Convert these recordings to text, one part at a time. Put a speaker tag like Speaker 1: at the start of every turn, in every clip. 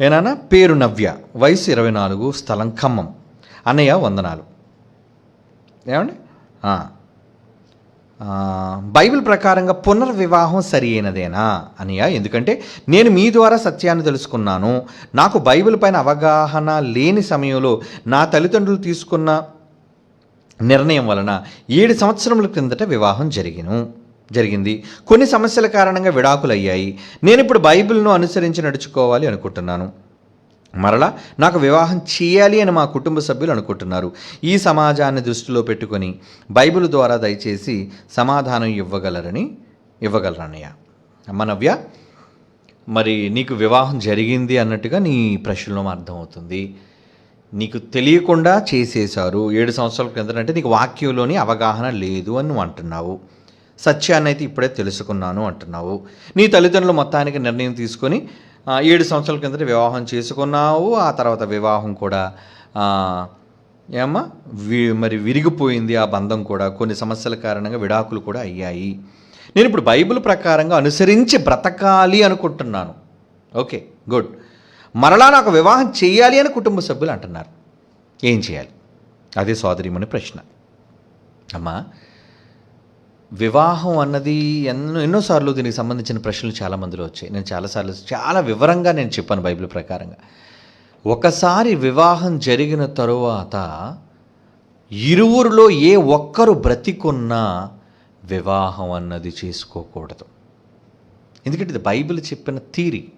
Speaker 1: ఏనానా? పేరు నవ్య. వయసు ఇరవై నాలుగు స్థలం ఖమ్మం. అన్నయ్య వందనాలు. ఏమండి? బైబిల్ ప్రకారంగా పునర్వివాహం సరి అయినదేనా? అనియా ఎందుకంటే నేను మీ ద్వారా సత్యాన్ని తెలుసుకున్నాను. నాకు బైబిల్ పైన అవగాహన లేని సమయంలో నా తల్లిదండ్రులు తీసుకున్న నిర్ణయం వలన ఏడు సంవత్సరముల క్రిందట వివాహం జరిగిను. జరిగింది. కొన్ని సమస్యల కారణంగా విడాకులయ్యాయి. నేను ఇప్పుడు బైబిల్ను అనుసరించి నడుచుకోవాలి అనుకుంటున్నాను. మరలా నాకు వివాహం చేయాలి అని మా కుటుంబ సభ్యులు అనుకుంటున్నారు. ఈ సమాజాన్ని దృష్టిలో పెట్టుకొని బైబిల్ ద్వారా దయచేసి సమాధానం ఇవ్వగలరని ఇవ్వగలరన్నయ్య. అమ్మ నవ్య మరి నీకు వివాహం జరిగింది అన్నట్టుగా నీ ప్రశ్నలో అర్థమవుతుంది. నీకు తెలియకుండా చేసేశారు. ఏడు సంవత్సరాల క్రిందట అంటే నీకు వాక్యంలోని అవగాహన లేదు అని నువ్వు అంటున్నావు. సత్యాన్ని అయితే ఇప్పుడే తెలుసుకున్నాను అంటున్నావు. నీ తల్లిదండ్రులు మొత్తానికి నిర్ణయం తీసుకొని ఏడు సంవత్సరాల కిందట వివాహం చేసుకున్నావు. ఆ తర్వాత వివాహం కూడా ఏమా ఏమ్మా వి మరి విరిగిపోయింది ఆ బంధం కూడా. కొన్ని సమస్యల కారణంగా విడాకులు కూడా అయ్యాయి. నేను ఇప్పుడు బైబిల్ ప్రకారంగా అనుసరించి బ్రతకాలి అనుకుంటున్నాను. Okay good. మరలా నాకు వివాహం చేయాలి అని కుటుంబ సభ్యులు అంటున్నారు. ఏం చేయాలి? అదే సోదరిమని ప్రశ్న. అమ్మా వివాహం అన్నది ఎన్నో ఎన్నోసార్లు దీనికి సంబంధించిన ప్రశ్నలు చాలా మందిలో వచ్చాయి. నేను చాలాసార్లు చాలా వివరంగా నేను చెప్పాను బైబిల్ ప్రకారంగా. ఒకసారి వివాహం జరిగిన తరువాత ఇరువురిలో ఏ ఒక్కరు బ్రతికున్నా వివాహం అన్నది చేసుకోకూడదు. ఎందుకంటే ఇది బైబిల్ చెప్పిన థీరీ.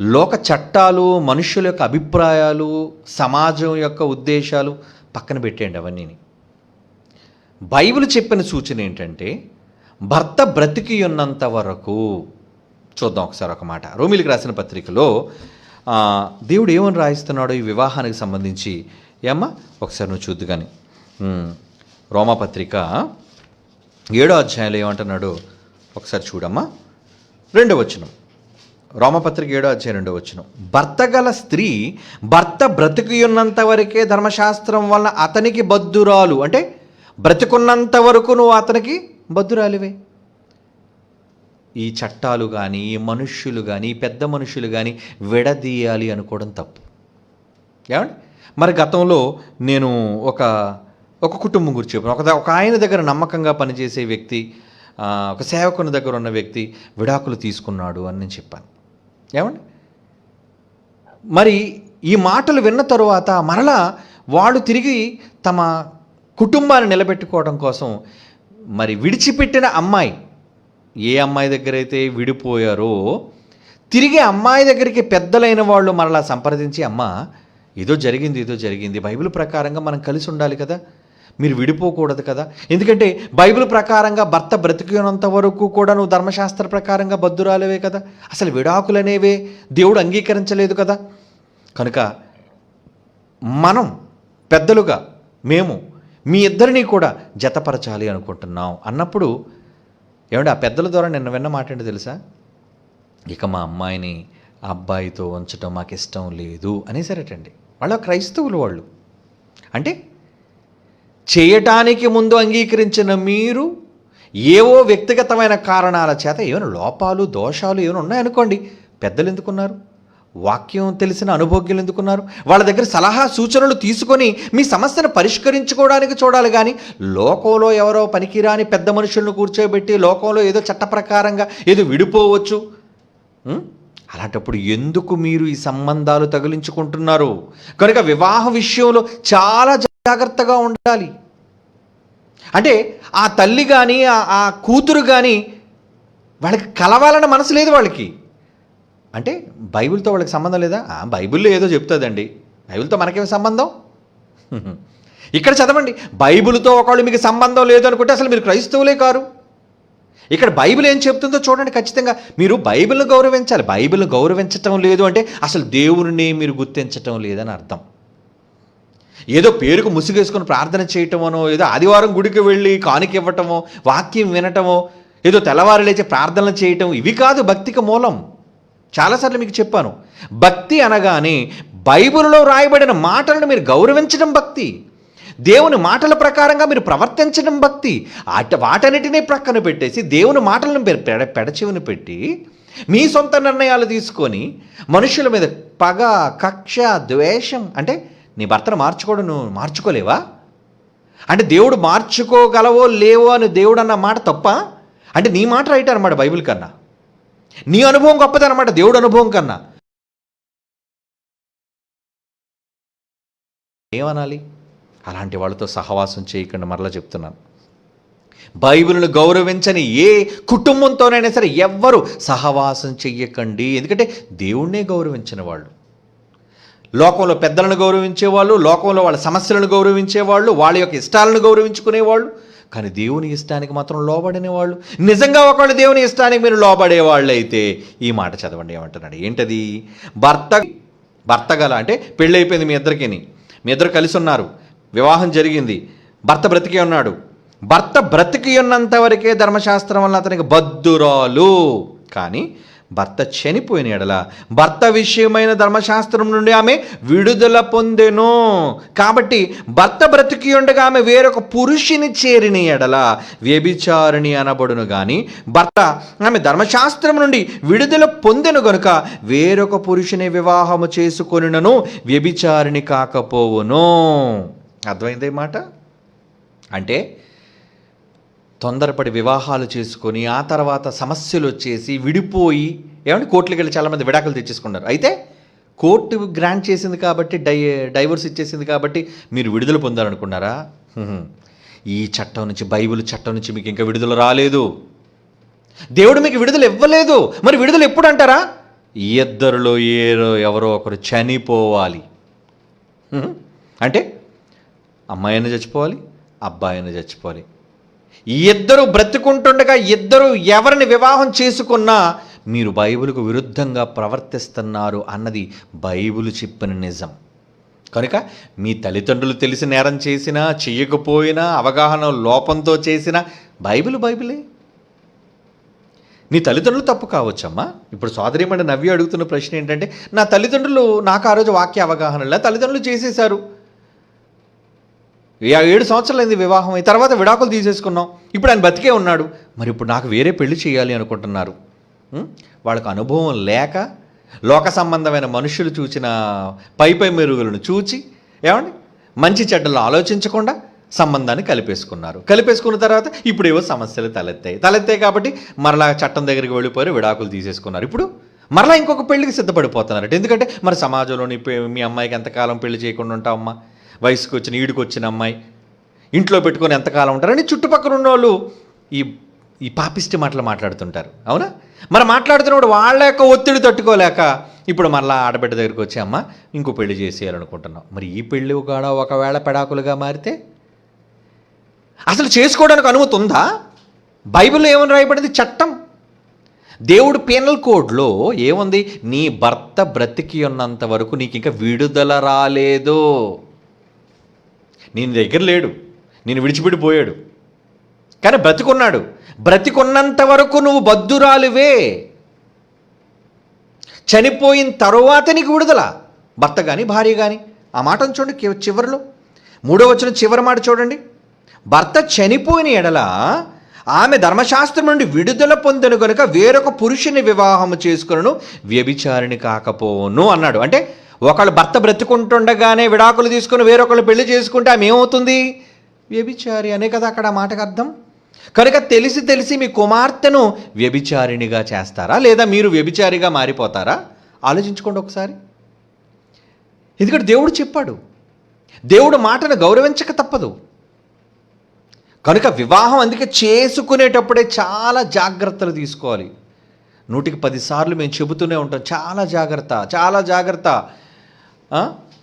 Speaker 1: లోక చట్టాలు మనుషుల యొక్క అభిప్రాయాలు సమాజం యొక్క ఉద్దేశాలు పక్కన పెట్టేయండి అవన్నీని. బైబిల్ చెప్పిన సూచన ఏంటంటే భర్త బ్రతికి ఉన్నంత వరకు చూద్దాం ఒకసారి ఒక మాట. రోమిలికి రాసిన పత్రికలో దేవుడు ఏమని రాయిస్తున్నాడో ఈ వివాహానికి సంబంధించి ఏమ్మా? ఒకసారి నువ్వు చూద్దు కానీ రోమాపత్రిక ఏడో అధ్యాయంలో ఏమంటున్నాడు? ఒకసారి చూడమ్మా. రెండో వచనం. రోమపత్రిక ఏడో అధ్యాయం రెండో వచనం. భర్త గల స్త్రీ భర్త బ్రతికి ఉన్నంత వరకే ధర్మశాస్త్రం వలన అతనికి బద్దురాలు అంటే బ్రతికున్నంత వరకు నువ్వు అతనికి బద్దురాలివే. ఈ చట్టాలు కానీ ఈ మనుష్యులు కానీ పెద్ద మనుషులు కానీ విడదీయాలి అనుకోవడం తప్పు. ఏమండి? మరి గతంలో నేను ఒక ఒక కుటుంబం గురించి చెప్పాను. ఒక ఒక ఆయన దగ్గర నమ్మకంగా పనిచేసే వ్యక్తి ఒక సేవకుని దగ్గర ఉన్న వ్యక్తి విడాకులు తీసుకున్నాడు అని నేను చెప్పాను. ఏమండి? మరి ఈ మాటలు విన్న తరువాత మరలా వాళ్ళు తిరిగి తమ కుటుంబాన్ని నిలబెట్టుకోవడం కోసం మరి విడిచిపెట్టిన అమ్మాయి ఏ అమ్మాయి దగ్గర అయితే విడిపోయారో తిరిగి అమ్మాయి దగ్గరికి పెద్దలైన వాళ్ళు మరలా సంప్రదించి అమ్మ ఏదో జరిగింది ఏదో జరిగింది. బైబిల్ ప్రకారంగా మనం కలిసి ఉండాలి కదా. మీరు విడిపోకూడదు కదా. ఎందుకంటే బైబిల్ ప్రకారంగా భర్త బ్రతికినంత వరకు కూడా నువ్వు ధర్మశాస్త్ర ప్రకారంగా బద్దురాలవే కదా. అసలు విడాకులనేవే? దేవుడు అంగీకరించలేదు కదా. కనుక మనం పెద్దలుగా మేము మీ ఇద్దరిని కూడా జతపరచాలి అనుకుంటున్నాం అన్నప్పుడు ఏమంటే ఆ పెద్దల ద్వారా నిన్న విన్న మాట ఏంటి తెలుసా? ఇక మా అమ్మాయిని ఆ అబ్బాయితో ఉంచడం మాకు ఇష్టం లేదు అనేసరటండి. వాళ్ళ క్రైస్తవులు వాళ్ళు. అంటే చేయటానికి ముందు అంగీకరించిన మీరు ఏవో వ్యక్తిగతమైన కారణాల చేత ఏమైనా లోపాలు దోషాలు ఏమైనా ఉన్నాయనుకోండి పెద్దలు ఎందుకున్నారు? వాక్యం తెలిసిన అనుభోగ్యులు ఎందుకున్నారు? వాళ్ళ దగ్గర సలహా సూచనలు తీసుకొని మీ సమస్యను పరిష్కరించుకోవడానికి చూడాలి కానీ లోకంలో ఎవరో పనికిరాని పెద్ద మనుషులను కూర్చోబెట్టి లోకంలో ఏదో చట్ట ప్రకారంగా ఏదో విడిపోవచ్చు. అలాంటప్పుడు ఎందుకు మీరు ఈ సంబంధాలు తగిలించుకుంటున్నారు? కనుక వివాహ విషయంలో చాలా జాగ్రత్తగా ఉండాలి. అంటే ఆ తల్లి కానీ ఆ కూతురు కానీ వాళ్ళకి కలవాలన్న మనసు లేదు వాళ్ళకి. అంటే బైబిల్తో వాళ్ళకి సంబంధం లేదా? బైబిల్లో ఏదో చెప్తుందండి. బైబిల్తో మనకేం సంబంధం? ఇక్కడ చదవండి. బైబిల్తో ఒకళ్ళు మీకు సంబంధం లేదు అనుకుంటే అసలు మీరు క్రైస్తవులే కారు. ఇక్కడ బైబిల్ ఏం చెప్తుందో చూడండి ఖచ్చితంగా. మీరు బైబిల్ను గౌరవించాలి. బైబిల్ను గౌరవించటం లేదు అంటే అసలు దేవుడిని మీరు గుర్తించటం లేదని అర్థం. ఏదో పేరుకు ముసుగేసుకొని ప్రార్థన చేయటమనో ఏదో ఆదివారం గుడికి వెళ్ళి కానుక ఇవ్వటమో వాక్యం వినటమో ఏదో తెల్లవారు లేచి ప్రార్థనలు చేయటం ఇవి కాదు భక్తికి మూలం. చాలాసార్లు మీకు చెప్పాను. భక్తి అనగానే బైబిల్లో రాయబడిన మాటలను మీరు గౌరవించడం భక్తి. దేవుని మాటల ప్రకారంగా మీరు ప్రవర్తించడం భక్తి. అట వాటన్నిటినీ ప్రక్కన పెట్టేసి దేవుని మాటలను మీరు పెడ పెడచెవిని పెట్టి మీ సొంత నిర్ణయాలు తీసుకొని మనుషుల మీద పగ కక్ష ద్వేషం అంటే నీ భర్తను మార్చుకోవడం నువ్వు మార్చుకోలేవా? అంటే దేవుడు మార్చుకోగలవో లేవో అని దేవుడు అన్న మాట తప్ప? అంటే నీ మాట రైట్ అనమాట బైబిల్ కన్నా. నీ అనుభవం గొప్పది అనమాట దేవుడు అనుభవం కన్నా. ఏమనాలి? అలాంటి వాళ్ళతో సహవాసం చేయకుండా మరలా చెప్తున్నాను. బైబిల్ను గౌరవించని ఏ కుటుంబంతోనైనా సరే ఎవ్వరు సహవాసం చెయ్యకండి. ఎందుకంటే దేవుణ్ణే గౌరవించిన వాళ్ళు. లోకంలో పెద్దలను గౌరవించేవాళ్ళు లోకంలో వాళ్ళ సమస్యలను గౌరవించేవాళ్ళు వాళ్ళ యొక్క ఇష్టాలను గౌరవించుకునేవాళ్ళు కానీ దేవుని ఇష్టానికి మాత్రం లోబడిన వాళ్ళు. నిజంగా ఒకళ్ళు దేవుని ఇష్టానికి మీరు లోబడే వాళ్ళు అయితే ఈ మాట చదవండి ఏమంటున్నాడు. ఏంటది? భర్త భర్త గల అంటే పెళ్ళి అయిపోయింది మీ ఇద్దరికిని. మీ ఇద్దరు కలిసి ఉన్నారు వివాహం జరిగింది. భర్త బ్రతికి ఉన్నాడు. భర్త బ్రతికి ఉన్నంత వరకే ధర్మశాస్త్రం వల్ల అతనికి బద్దురాలు. కానీ భర్త చనిపోయిన ఎడల భర్త విషయమైన ధర్మశాస్త్రం నుండి ఆమె విడుదల పొందెను. కాబట్టి భర్త బ్రతికి ఉండగా ఆమె వేరొక పురుషుని చేరిన ఎడల వ్యభిచారిణి అనబడును కానీ భర్త ఆమె ధర్మశాస్త్రం నుండి విడుదల పొందెను గనుక వేరొక పురుషుని వివాహము చేసుకొనినను వ్యభిచారిణి కాకపోవును. అర్థమైందే మాట? అంటే తొందరపడి వివాహాలు చేసుకొని ఆ తర్వాత సమస్యలు వచ్చేసి విడిపోయి ఏమంటే కోర్టులకు వెళ్ళి చాలామంది విడాకులు తెచ్చేసుకున్నారు. అయితే కోర్టు గ్రాంట్ చేసింది కాబట్టి డై డైవర్స్ ఇచ్చేసింది కాబట్టి మీరు విడుదల పొందాలనుకున్నారా? ఈ చట్టం నుంచి బైబిల్ చట్టం నుంచి మీకు ఇంకా విడుదల రాలేదు. దేవుడు మీకు విడుదల ఇవ్వలేదు. మరి విడుదల ఎప్పుడు అంటారా? ఇద్దరిలో ఏరో ఎవరో ఒకరు చనిపోవాలి. అంటే అమ్మాయి అయినా చచ్చిపోవాలి అబ్బాయి అయినా చచ్చిపోవాలి. ఇద్దరు బ్రతుకుంటుండగా ఇద్దరు ఎవరిని వివాహం చేసుకున్నా మీరు బైబిల్కు విరుద్ధంగా ప్రవర్తిస్తున్నారు అన్నది బైబిల్ చెప్పిన నిజం. కనుక మీ తల్లిదండ్రులు తెలిసి నేరం చేసినా చెయ్యకపోయినా అవగాహన లోపంతో చేసినా బైబిల్ బైబిలే. నీ తల్లిదండ్రులు తప్పు కావచ్చమ్మా? ఇప్పుడు సోదరిమండి నవ్వి అడుగుతున్న ప్రశ్న ఏంటంటే నా తల్లిదండ్రులు నాకు ఆ రోజు వాక్య అవగాహన లే తల్లిదండ్రులు చేసేశారు. ఏడు సంవత్సరాలు అయింది వివాహం అయిన తర్వాత విడాకులు తీసేసుకున్నాం. ఇప్పుడు ఆయన బతికే ఉన్నాడు. మరి ఇప్పుడు నాకు వేరే పెళ్ళి చేయాలి అనుకుంటున్నారు. వాళ్ళకు అనుభవం లేక లోక సంబంధమైన మనుషులు చూచిన పై పై మెరుగులను చూచి ఏమండి? మంచి చెడ్డలు ఆలోచించకుండా సంబంధాన్ని కలిపేసుకున్నారు. కలిపేసుకున్న తర్వాత ఇప్పుడు ఏవో సమస్యలు తలెత్తాయి. తలెత్తాయి కాబట్టి మరలా చట్టం దగ్గరికి వెళ్ళిపోయి విడాకులు తీసేసుకున్నారు. ఇప్పుడు మరలా ఇంకొక పెళ్ళికి సిద్ధపడిపోతున్నారు. ఎందుకంటే మరి సమాజంలోని మీ అమ్మాయికి ఎంతకాలం పెళ్ళి చేయకుండా ఉంటావమ్మా వయసుకు వచ్చిన ఈడుకు వచ్చిన అమ్మాయి. ఇంట్లో పెట్టుకొని ఎంతకాలం ఉంటారని చుట్టుపక్కల ఉన్న వాళ్ళు ఈ ఈ పాపిష్టి మాటలు మాట్లాడుతుంటారు. అవునా? మరి మాట్లాడుతున్నప్పుడు వాళ్ళ యొక్క ఒత్తిడి తట్టుకోలేక ఇప్పుడు మళ్ళీ ఆడబిడ్డ దగ్గరికి వచ్చి అమ్మ ఇంకో పెళ్ళి చేసేయాలనుకుంటున్నాం. మరి ఈ పెళ్ళి కూడా ఒకవేళ పెడాకులుగా మారితే? అసలు చేసుకోవడానికి అనుమతి ఉందా? బైబిల్లో ఏమని రాయబడింది? చట్టం. దేవుడు పీనల్ కోడ్లో ఏముంది? నీ భర్త బ్రతికి ఉన్నంత వరకు నీకు ఇంకా విడుదల రాలేదు. నేను దగ్గర లేడు. నేను విడిచిపెట్టిపోయాడు. కానీ బ్రతికున్నాడు. బ్రతికున్నంత వరకు నువ్వు బద్దురాలువే చనిపోయిన తరువాత నీకు విడుదల. భర్త కానీ భార్య కానీ ఆ మాటను చూడండి చివరిలో. మూడో వచ్చిన చివరి మాట చూడండి. భర్త చనిపోయిన ఎడల ఆమె ధర్మశాస్త్రం నుండి విడుదల పొందను కనుక వేరొక పురుషుని వివాహము చేసుకును వ్యభిచారిణి కాకపోను అన్నాడు. అంటే ఒకళ్ళు భర్త బ్రతుకుంటుండగానే విడాకులు తీసుకుని వేరొకళ్ళు పెళ్ళి చేసుకుంటే ఆమె ఏమవుతుంది? వ్యభిచారి అనే కదా అక్కడ ఆ మాటకు అర్థం. కనుక తెలిసి తెలిసి మీ కుమార్తెను వ్యభిచారిణిగా చేస్తారా? లేదా మీరు వ్యభిచారిగా మారిపోతారా? ఆలోచించుకోండి ఒకసారి. ఎందుకంటే దేవుడు చెప్పాడు. దేవుడు మాటను గౌరవించక తప్పదు. కనుక వివాహం అందుకే చేసుకునేటప్పుడే చాలా జాగ్రత్తలు తీసుకోవాలి. నూటికి పదిసార్లు మేము చెబుతూనే ఉంటాం. చాలా జాగ్రత్త చాలా జాగ్రత్త.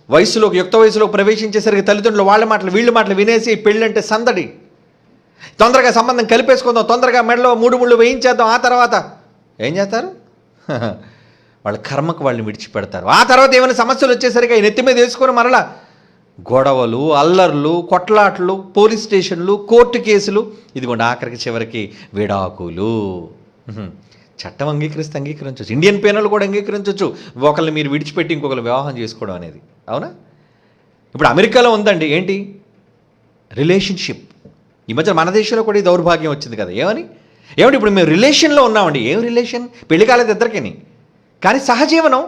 Speaker 1: వయసులోకి యుక్త వయసులో ప్రవేశించేసరికి తల్లిదండ్రులు వాళ్ళ మాటలు వీళ్ళ మాటలు వినేసి పెళ్ళంటే సందడి. తొందరగా సంబంధం కలిపేసుకుందాం తొందరగా మెడలో మూడు ముళ్ళు వేయించేద్దాం ఆ తర్వాత ఏం చేస్తారు? వాళ్ళ కర్మకు వాళ్ళని విడిచిపెడతారు. ఆ తర్వాత ఏమైనా సమస్యలు వచ్చేసరికి నెత్తి మీద వేసుకొని మరలా గొడవలు అల్లర్లు కొట్లాట్లు పోలీస్ స్టేషన్లు కోర్టు కేసులు ఇదిగోండి ఆఖరికి చివరికి విడాకులు. చట్టం అంగీకరిస్తే అంగీకరించవచ్చు. ఇండియన్ పేనల్ కూడా అంగీకరించవచ్చు. ఒకరిని మీరు విడిచిపెట్టి ఇంకొకరు వివాహం చేసుకోవడం అనేది. అవునా? ఇప్పుడు అమెరికాలో ఉందండి. ఏంటి? రిలేషన్షిప్. ఈ మధ్య మన దేశంలో కూడా ఈ దౌర్భాగ్యం వచ్చింది కదా. ఏమని? ఏమంటే ఇప్పుడు మేము రిలేషన్లో ఉన్నామండి. ఏం రిలేషన్? పెళ్ళి కాలేదు ఇద్దరికని. కానీ సహజీవనం.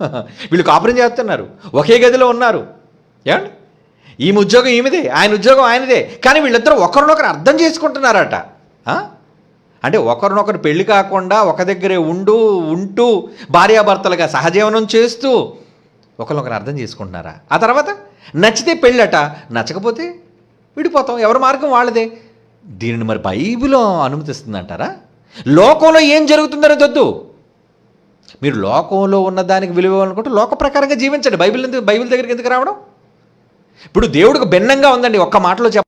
Speaker 1: వీళ్ళు కాపురం చేస్తున్నారు. ఒకే గదిలో ఉన్నారు. ఏమండి? ఈమె ఉద్యోగం ఈమెదే ఆయన ఉద్యోగం ఆయనదే. కానీ వీళ్ళిద్దరూ ఒకరినొకరు అర్థం చేసుకుంటున్నారట. అంటే ఒకరినొకరు పెళ్ళి కాకుండా ఒక దగ్గరే ఉండు ఉంటూ భార్యాభర్తలుగా సహజీవనం చేస్తూ ఒకరినొకరు అర్థం చేసుకుంటున్నారా? ఆ తర్వాత నచ్చితే పెళ్ళట నచ్చకపోతే విడిపోతాం. ఎవరి మార్గం వాళ్ళదే. దీనిని మరి బైబిల్ అనుమతిస్తుందంటారా? లోకంలో ఏం జరుగుతుందని వద్దు. మీరు లోకంలో ఉన్న దానికి విలువ అనుకుంటే లోక ప్రకారంగా జీవించండి. బైబిల్ ఎందుకు బైబిల్ దగ్గరికి ఎందుకు రావడం? ఇప్పుడు దేవుడికి భిన్నంగా ఉందండి. ఒక్క మాటలో చెప్ప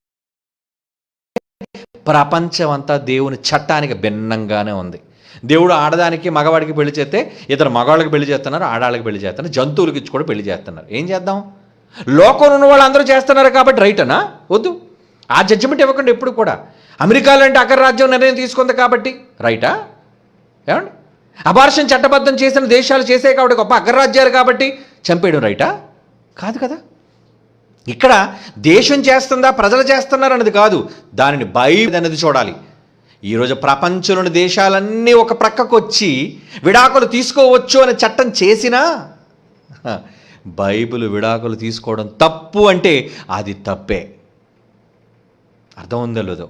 Speaker 1: ప్రపంచం అంతా దేవుని చట్టానికి భిన్నంగానే ఉంది. దేవుడు ఆడదానికి మగవాడికి పెళ్ళి చేస్తే ఇతరు మగవాళ్ళకి పెళ్ళి చేస్తున్నారు ఆడవాళ్ళకి పెళ్ళి చేస్తున్నారు జంతువులకి ఇచ్చి కూడా పెళ్ళి చేస్తున్నారు. ఏం చేద్దాం? లోకంలో ఉన్న వాళ్ళు అందరూ చేస్తున్నారు కాబట్టి రైట్ అనా? వద్దు. ఆ జడ్జిమెంట్ ఇవ్వకుండా ఎప్పుడు కూడా. అమెరికాలో అంటే అగ్రరాజ్యం నిర్ణయం తీసుకుంది కాబట్టి రైటా ఏమండి? అబార్షన్ చట్టబద్ధం చేసిన దేశాలు చేసే కాబట్టి గొప్ప అగ్రరాజ్యాలు కాబట్టి చంపేయడం రైటా కాదు కదా? ఇక్కడ దేశం చేస్తుందా ప్రజలు చేస్తున్నారు అన్నది కాదు. దానిని బైబిల్ అనేది చూడాలి. ఈరోజు ప్రపంచంలోని దేశాలన్నీ ఒక ప్రక్కకు వచ్చి విడాకులు తీసుకోవచ్చు అనే చట్టం చేసినా బైబిల్ విడాకులు తీసుకోవడం తప్పు అంటే అది తప్పే. అర్థం ఉందో లేదో?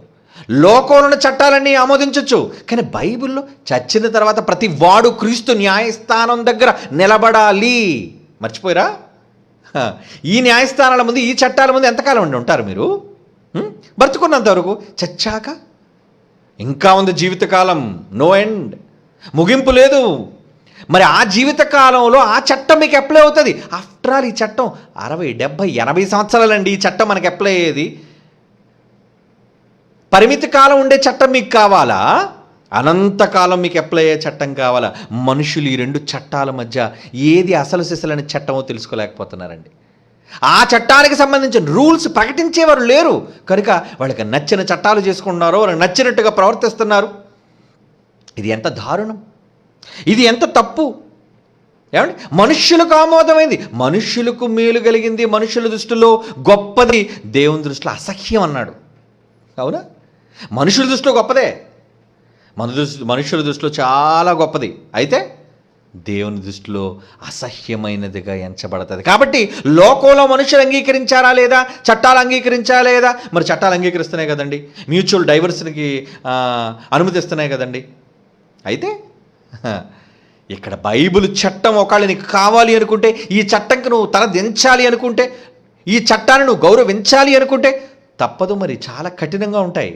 Speaker 1: లోకంలో చట్టాలన్నీ ఆమోదించవచ్చు కానీ బైబిల్లో చచ్చిన తర్వాత ప్రతి వాడు క్రీస్తు న్యాయస్థానం దగ్గర నిలబడాలి. మర్చిపోయారా? ఈ న్యాయస్థానాల ముందు ఈ చట్టాల ముందు ఎంతకాలం ఉండి ఉంటారు మీరు? హ్మ్? బ్రతుకున్నంత వరకు చచ్చాక? ఇంకా ఉంది జీవితకాలం. నో ఎండ్ ముగింపు లేదు. మరి ఆ జీవితకాలంలో ఆ చట్టం మీకు అప్లై అవుతుంది. ఆఫ్టర్ ఆల్ ఈ చట్టం అరవై డెబ్భై ఎనభై సంవత్సరాలండి. ఈ చట్టం మనకి అప్లై అయ్యేది. పరిమితి కాలం ఉండే చట్టం మీకు కావాలా? అనంతకాలం మీకు అప్లై అయ్యే చట్టం కావాలా? మనుషులు ఈ రెండు చట్టాల మధ్య ఏది అసలు సిసలైన చట్టమో తెలుసుకోలేకపోతున్నారండి. ఆ చట్టానికి సంబంధించిన రూల్స్ ప్రకటించేవారు లేరు. కనుక వాళ్ళకి నచ్చిన చట్టాలు చేసుకుంటున్నారు వాళ్ళకి నచ్చినట్టుగా ప్రవర్తిస్తున్నారు. ఇది ఎంత దారుణం. ఇది ఎంత తప్పు. ఏమండి? మనుష్యులకు ఆమోదమైంది. మనుష్యులకు మేలు కలిగింది మనుషుల దృష్టిలో గొప్పది దేవుని దృష్టిలో అసహ్యం అన్నాడు. అవునా? మనుషుల దృష్టిలో గొప్పదే. మన దృష్టి మనుషుల దృష్టిలో చాలా గొప్పది. అయితే దేవుని దృష్టిలో అసహ్యమైనదిగా ఎంచబడుతుంది. కాబట్టి లోకంలో మనుషులు అంగీకరించారా లేదా? చట్టాలు అంగీకరించారా లేదా? మరి చట్టాలు అంగీకరిస్తున్నాయి కదండి. మ్యూచువల్ డైవర్సిటీకి అనుమతిస్తున్నాయి కదండి. అయితే ఇక్కడ బైబిల్ చట్టం ఒకవేళ నీకు కావాలి అనుకుంటే ఈ చట్టంకి నువ్వు తల దించాలి అనుకుంటే ఈ చట్టాన్ని నువ్వు గౌరవించాలి అనుకుంటే తప్పదు మరి. చాలా కఠినంగా ఉంటాయి.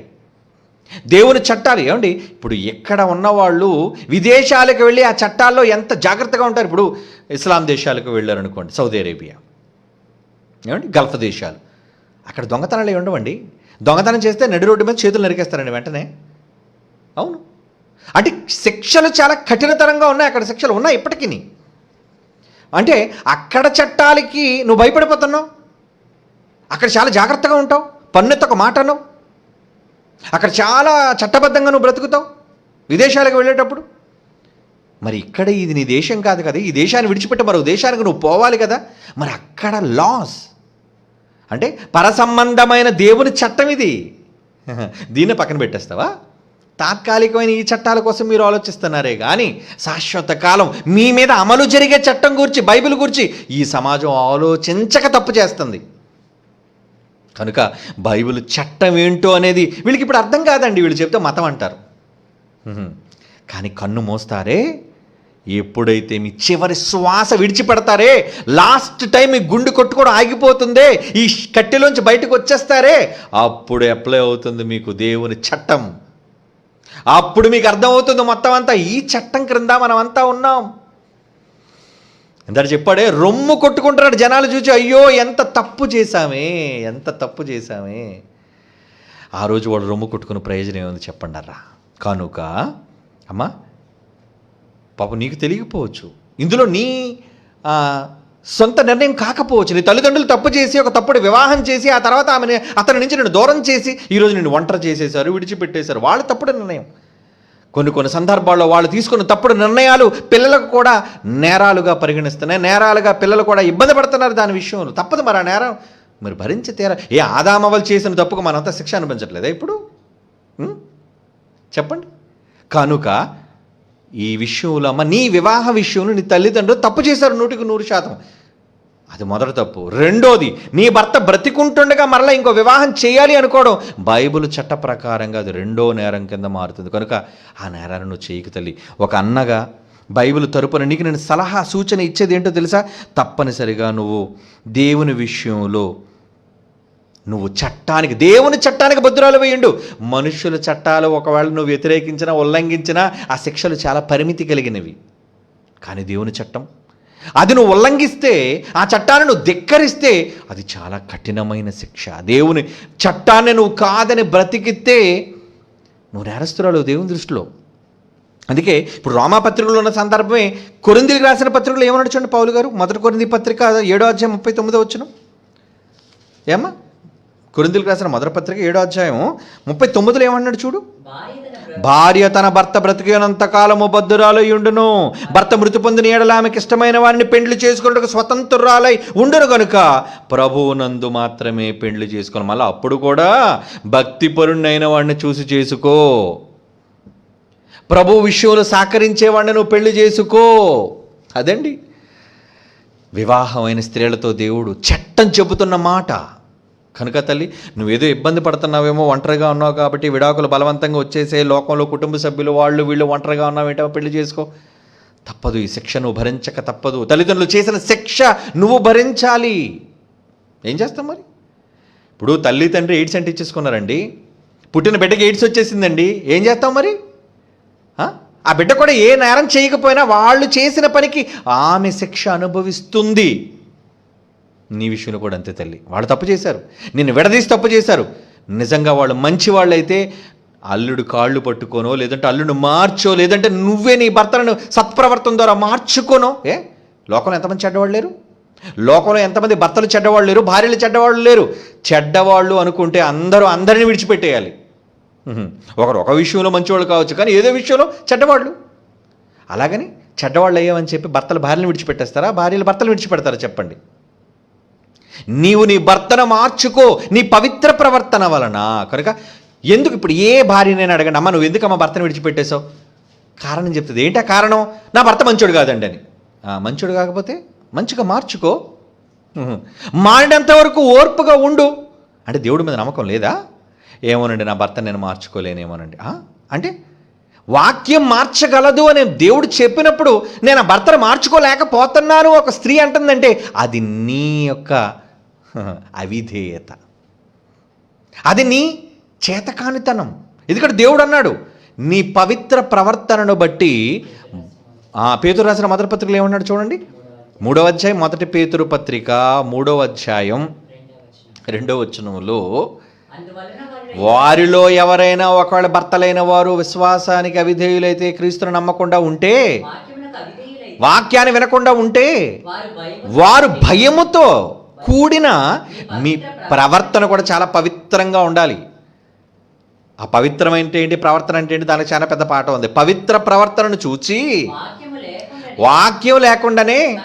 Speaker 1: దేవుని చట్టాలు ఏమండి? ఇప్పుడు ఎక్కడ ఉన్నవాళ్ళు విదేశాలకు వెళ్ళి ఆ చట్టాల్లో ఎంత జాగ్రత్తగా ఉంటారు? ఇప్పుడు ఇస్లాం దేశాలకు వెళ్ళారనుకోండి సౌదీ అరేబియా. ఏమండి? గల్ఫ్ దేశాలు. అక్కడ దొంగతనాలు ఏమి ఉండవండి. దొంగతనం చేస్తే నడి రోడ్డు మీద చేతులు నరికేస్తారండి వెంటనే. అవును. అంటే శిక్షలు చాలా కఠినతరంగా ఉన్నాయి అక్కడ శిక్షలు ఉన్నాయి ఇప్పటికీ అంటే అక్కడ చట్టాలకి నువ్వు భయపడిపోతున్నావు? అక్కడ చాలా జాగ్రత్తగా ఉంటావు? పన్నెత్తొక మాట అన్నావు? అక్కడ చాలా చట్టబద్ధంగా నువ్వు బ్రతుకుతావు? విదేశాలకు వెళ్ళేటప్పుడు? మరి ఇక్కడ ఇది నీ దేశం కాదు కదా ఈ దేశాన్ని విడిచిపెట్టి మరో దేశానికి నువ్వు పోవాలి కదా? మరి అక్కడ లాస్ అంటే పరసంబంధమైన దేవుని చట్టం ఇది. దీన్ని పక్కన పెట్టేస్తావా? తాత్కాలికమైన ఈ చట్టాల కోసం మీరు ఆలోచిస్తున్నారే కానీ శాశ్వత కాలం మీ మీద అమలు జరిగే చట్టం గురించి బైబిల్ గురించి ఈ సమాజం ఆలోచించక తప్పు చేస్తుంది. కనుక బైబిల్ చట్టం ఏంటో అనేది వీళ్ళకి ఇప్పుడు అర్థం కాదండి. వీళ్ళు చెప్తే మతం అంటారు. కానీ కన్ను మోస్తారే ఎప్పుడైతే మీ చివరి శ్వాస విడిచిపెడతారే లాస్ట్ టైం మీ గుండు కొట్టుకోవడం ఆగిపోతుందే ఈ కట్టెలోంచి బయటకు వచ్చేస్తారే అప్పుడు అప్లై అవుతుంది మీకు దేవుని చట్టం. అప్పుడు మీకు అర్థమవుతుంది మొత్తం అంతా. ఈ చట్టం క్రింద మనం అంతా ఉన్నాం. ఇందాక చెప్పాడే రొమ్ము కొట్టుకుంటున్నాడు జనాలు చూసి అయ్యో ఎంత తప్పు చేశామే ఎంత తప్పు చేశామే. ఆ రోజు వాడు రొమ్ము కొట్టుకుని ప్రయోజనం ఏముంది చెప్పండి అర్రా. కనుక అమ్మా పాప నీకు తెలియకపోవచ్చు. ఇందులో నీ సొంత నిర్ణయం కాకపోవచ్చు. నీ తల్లిదండ్రులు తప్పు చేసి ఒక తప్పుడు వివాహం చేసి ఆ తర్వాత ఆమెను అతని నుంచి నేను దూరం చేసి ఈరోజు నేను ఒంటరి చేసేశారు విడిచిపెట్టేశారు. వాళ్ళ తప్పుడు నిర్ణయం. కొన్ని కొన్ని సందర్భాల్లో వాళ్ళు తీసుకున్న తప్పుడు నిర్ణయాలు పిల్లలకు కూడా నేరాలుగా పరిగణిస్తున్నాయి. నేరాలుగా పిల్లలు కూడా ఇబ్బంది పడుతున్నారు దాని విషయంలో. తప్పదు మరి ఆ నేరం. మరి భరించి తీరా. ఏ ఆదామవలు చేసిన తప్పుకు మనంతా శిక్ష అనిపించట్లేదా ఇప్పుడు? చెప్పండి. కనుక ఈ విషయంలో అమ్మ నీ వివాహ విషయంలో నీ తల్లిదండ్రులు తప్పు చేశారు నూటికి నూరు శాతం. అది మొదటి తప్పు. రెండోది నీ భర్త బ్రతికుంటుండగా మరలా ఇంకో వివాహం చేయాలి అనుకోవడం. బైబిల్ చట్ట ప్రకారంగా అది రెండో నేరం కింద మారుతుంది. కనుక ఆ నేరాన్ని నువ్వు చేయకు తల్లి. ఒక అన్నగా బైబిల్ తరపున నీకు నేను సలహా సూచన ఇచ్చేది ఏంటో తెలుసా? తప్పనిసరిగా నువ్వు దేవుని విషయంలో నువ్వు చట్టానికి దేవుని చట్టానికి భద్రాలు వేయండు. మనుషుల చట్టాలు ఒకవేళ నువ్వు వ్యతిరేకించినా ఉల్లంఘించినా ఆ శిక్షలు చాలా పరిమితి కలిగినవి. కానీ దేవుని చట్టం అది నువ్వు ఉల్లంఘిస్తే ఆ చట్టాన్ని నువ్వు ధిక్కరిస్తే అది చాలా కఠినమైన శిక్ష. దేవుని చట్టాన్ని నువ్వు కాదని బ్రతికితే నువ్వు నేరస్తురాలు దేవుని దృష్టిలో. అందుకే ఇప్పుడు రోమా పత్రికలో ఉన్న సందర్భమే కొరిందికి రాసిన పత్రికలో ఏమన్నాడు చూడండి పౌలు గారు? మొదటి కొరింది పత్రిక ఏడో అధ్యాయం ముప్పై తొమ్మిదో వచ్చిన? ఏమ్మా? కొరిందులకు రాసిన మొదటి పత్రిక ఏడో అధ్యాయం ముప్పై తొమ్మిదిలో ఏమన్నాడు చూడు?
Speaker 2: భార్య తన
Speaker 1: భర్త బ్రతికినంత కాలము బద్ధురాలై ఉండును. భర్త మృతి పొందిన ఏడల ఆమెకి ఇష్టమైన వారిని పెండ్లు చేసుకున్నట్టు స్వతంత్రురాలై ఉండును కనుక ప్రభువునందు మాత్రమే పెండ్లు చేసుకుని. మళ్ళీ అప్పుడు కూడా భక్తి పరుణ్ణైన వాడిని చూసి చేసుకో. ప్రభు విషయంలో సహకరించేవాడిని నువ్వు పెళ్ళి చేసుకో. అదండి. వివాహమైన స్త్రీలతో దేవుడు చట్టం చెబుతున్న మాట. కనుక తల్లి నువ్వేదో ఇబ్బంది పడుతున్నావేమో ఒంటరిగా ఉన్నావు కాబట్టి విడాకులు బలవంతంగా వచ్చేసే లోకంలో కుటుంబ సభ్యులు వాళ్ళు వీళ్ళు ఒంటరిగా ఉన్నావేంటో పెళ్ళి చేసుకో. తప్పదు ఈ శిక్ష నువ్వు భరించక తప్పదు. తల్లిదండ్రులు చేసిన శిక్ష నువ్వు భరించాలి. ఏం చేస్తాం మరి? ఇప్పుడు తల్లి తండ్రి ఎయిడ్స్ అంటే ఇచ్చేసుకున్నారండి. పుట్టిన బిడ్డకి ఎయిడ్స్ వచ్చేసిందండి. ఏం చేస్తాం మరి? ఆ? ఆ బిడ్డ కూడా ఏ నేరం చేయకపోయినా వాళ్ళు చేసిన పనికి ఆమె శిక్ష అనుభవిస్తుంది. నీ విషయంలో కూడా అంతే తల్లి. వాళ్ళు తప్పు చేశారు. నిన్ను విడదీసి తప్పు చేశారు. నిజంగా వాళ్ళు మంచి వాళ్ళైతే అల్లుడు కాళ్ళు పట్టుకోనో లేదంటే అల్లుడు మార్చో లేదంటే నువ్వే నీ భర్తలను సత్ప్రవర్తన ద్వారా మార్చుకోనో ఏ? లోకంలో ఎంతమంది చెడ్డవాళ్ళు లేరు? లోకంలో ఎంతమంది భర్తలు చెడ్డవాళ్ళు లేరు? భార్యలు చెడ్డవాళ్ళు లేరు? చెడ్డవాళ్ళు అనుకుంటే అందరూ అందరిని విడిచిపెట్టేయాలి. ఒకరు ఒక విషయంలో మంచివాళ్ళు కావచ్చు కానీ ఏదో విషయంలో చెడ్డవాళ్ళు. అలాగని చెడ్డవాళ్ళు అయ్యామని చెప్పి భర్తలు భార్యను విడిచిపెట్టేస్తారా? భార్యలు భర్తలు విడిచిపెడతారా? చెప్పండి. నీవు నీ భర్తను మార్చుకో నీ పవిత్ర ప్రవర్తన వలన. కనుక ఎందుకు ఇప్పుడు ఏ భార్య నేను అడగండి అమ్మ నువ్వు ఎందుకు అమ్మ భర్తను విడిచిపెట్టేశావు? కారణం చెప్తుంది. ఏంటా కారణం? నా భర్త మంచోడు కాదండి అని. మంచోడు కాకపోతే మంచిగా మార్చుకో. మారినంత వరకు ఓర్పుగా ఉండు. అంటే దేవుడి మీద నమ్మకం లేదా? ఏమోనండి నా భర్త నేను మార్చుకోలేనేమోనండి. అంటే వాక్యం మార్చగలదు అని దేవుడు చెప్పినప్పుడు నేను ఆ భర్తను మార్చుకోలేకపోతున్నాను ఒక స్త్రీ అంటుందంటే అది నీ యొక్క అవిధేయత. అది నీ చేతకానితనం. ఎందుకంటే దేవుడు అన్నాడు నీ పవిత్ర ప్రవర్తనను బట్టి ఆ, పేతురు రాసిన మొదటి పత్రికలు ఏమన్నాడు చూడండి? మూడవ అధ్యాయం మొదటి పేతురు పత్రిక మూడవ అధ్యాయం
Speaker 2: రెండవ
Speaker 1: వచనంలో వారిలో ఎవరైనా ఒకవేళ భర్తలైన వారు విశ్వాసానికి అవిధేయులైతే క్రీస్తును నమ్మకుండా ఉంటే వాక్యాన్ని వినకుండా ఉంటే
Speaker 2: వారు
Speaker 1: భయముతో కూడిన మీ ప్రవర్తన కూడా చాలా పవిత్రంగా ఉండాలి. ఆ పవిత్రమైన ఏంటి? ప్రవర్తన అంటే ఏంటి? దానికి చాలా పెద్ద పాట ఉంది. పవిత్ర ప్రవర్తనను చూచి వాక్యం లేకుండానే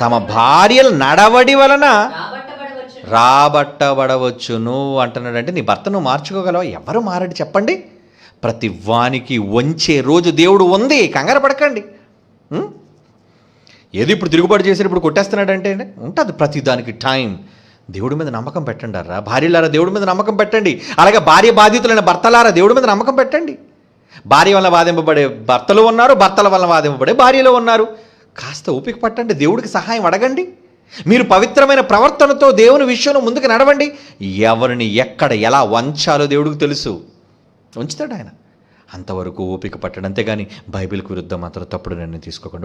Speaker 2: తమ భార్యల
Speaker 1: నడవడి వలన రాబట్టబడవచ్చును అంటున్నాడంటే నీ భర్తను మార్చుకోగలవా? ఎవరు మారడు చెప్పండి. ప్రతి వానికి వంచే రోజు దేవుడు ఉంది. కంగారు పడకండి. ఏది ఇప్పుడు తిరుగుబాటు చేసి ఇప్పుడు కొట్టేస్తున్నాడంటే ఉంటుంది ప్రతి దానికి టైం. దేవుడి మీద నమ్మకం పెట్టండి అర్రా. భార్యలారా దేవుడి మీద నమ్మకం పెట్టండి. అలాగే భార్య బాధితులైన భర్తలారా దేవుడి మీద నమ్మకం పెట్టండి. భార్య వల్ల వాదింపబడే భర్తలు ఉన్నారు భర్తల వల్ల బాధింపబడే భార్యలు ఉన్నారు. కాస్త ఓపిక పట్టండి. దేవుడికి సహాయం అడగండి. మీరు పవిత్రమైన ప్రవర్తనతో దేవుని విషయంలో ముందుకు నడవండి. ఎవరిని ఎక్కడ ఎలా వంచాలో దేవుడికి తెలుసు. ఉంచుతాడు ఆయన. అంతవరకు ఓపిక పట్టడం అంతేగాని బైబిల్కి విరుద్ధం మాత్రం తప్పుడు నిర్ణయం తీసుకోకండి.